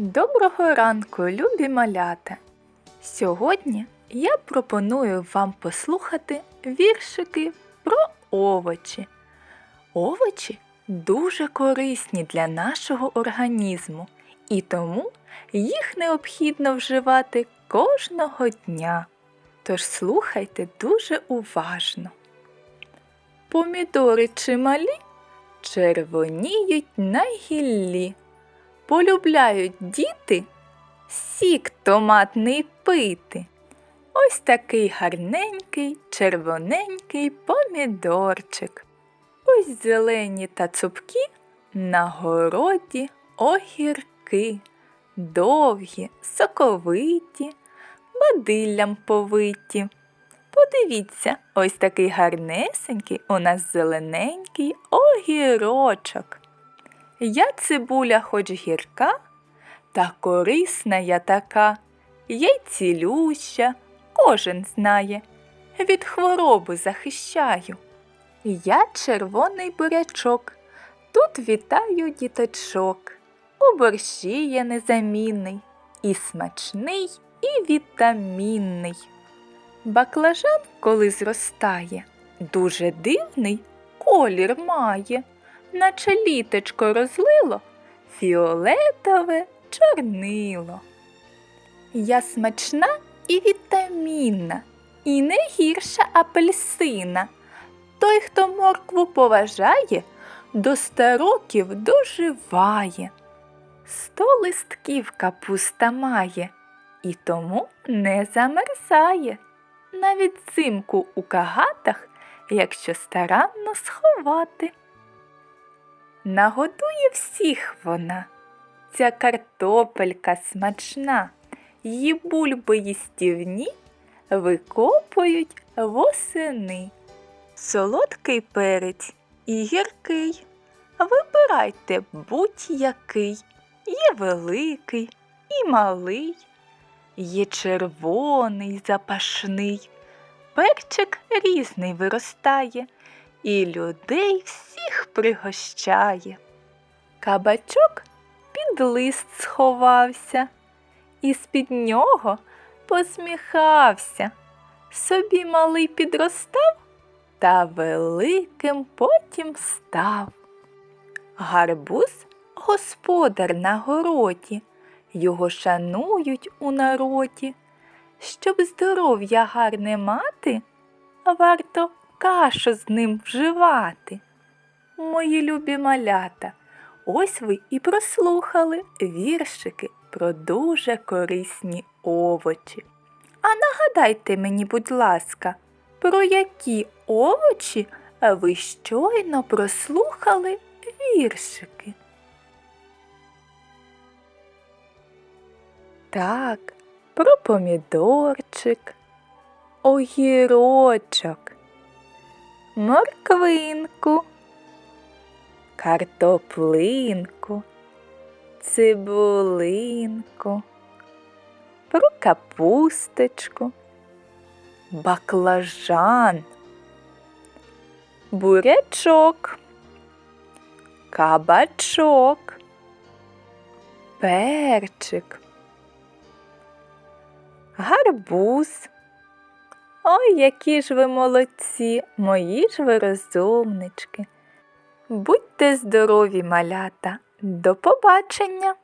Доброго ранку, любі малята! Сьогодні я пропоную вам послухати віршики про овочі. Овочі дуже корисні для нашого організму, і тому їх необхідно вживати кожного дня. Тож слухайте дуже уважно. Помідори чималі червоніють на гіллі. Полюбляють діти сік томатний пити. Ось такий гарненький, червоненький помідорчик. Ось зелені та цупкі на городі огірки, довгі, соковиті, бадиллям повиті. Подивіться, ось такий гарнесенький у нас зелененький огірочок. Я цибуля хоч гірка, та корисна я така, я й цілюща, кожен знає, від хвороби захищаю. Я червоний бурячок, тут вітаю діточок. У борщі я незамінний, і смачний, і вітамінний. Баклажан, коли зростає, дуже дивний колір має наче літочко розлило фіолетове чорнило. Я смачна і вітамінна, і не гірша апельсина. Той, хто моркву поважає, до ста років доживає. Сто листків капуста має, і тому не замерзає. Навіть зимку у кагатах, якщо старанно сховати. Нагодує всіх вона. Ця картопелька смачна, її бульби їстівні викопують восени. Солодкий перець і гіркий. Вибирайте будь-який. Є великий і малий, є червоний, запашний. Перчик різний виростає і людей всіх пригощає. Кабачок під лист сховався, і з-під нього посміхався. Собі малий підростав та великим потім став. Гарбуз господар на городі, його шанують у народі. Щоб здоров'я гарне мати, варто кашу з ним вживати. Мої любі малята, ось ви і прослухали віршики про дуже корисні овочі. А нагадайте мені, будь ласка, про які овочі ви щойно прослухали віршики? Так, про помідорчик, огірочок, морквинку, картоплинку, цибулинку, про капусточку, баклажан, бурячок, кабачок, перчик, гарбуз. Ой, які ж ви молодці, мої ж ви розумнички. Будьте здорові, малята. До побачення!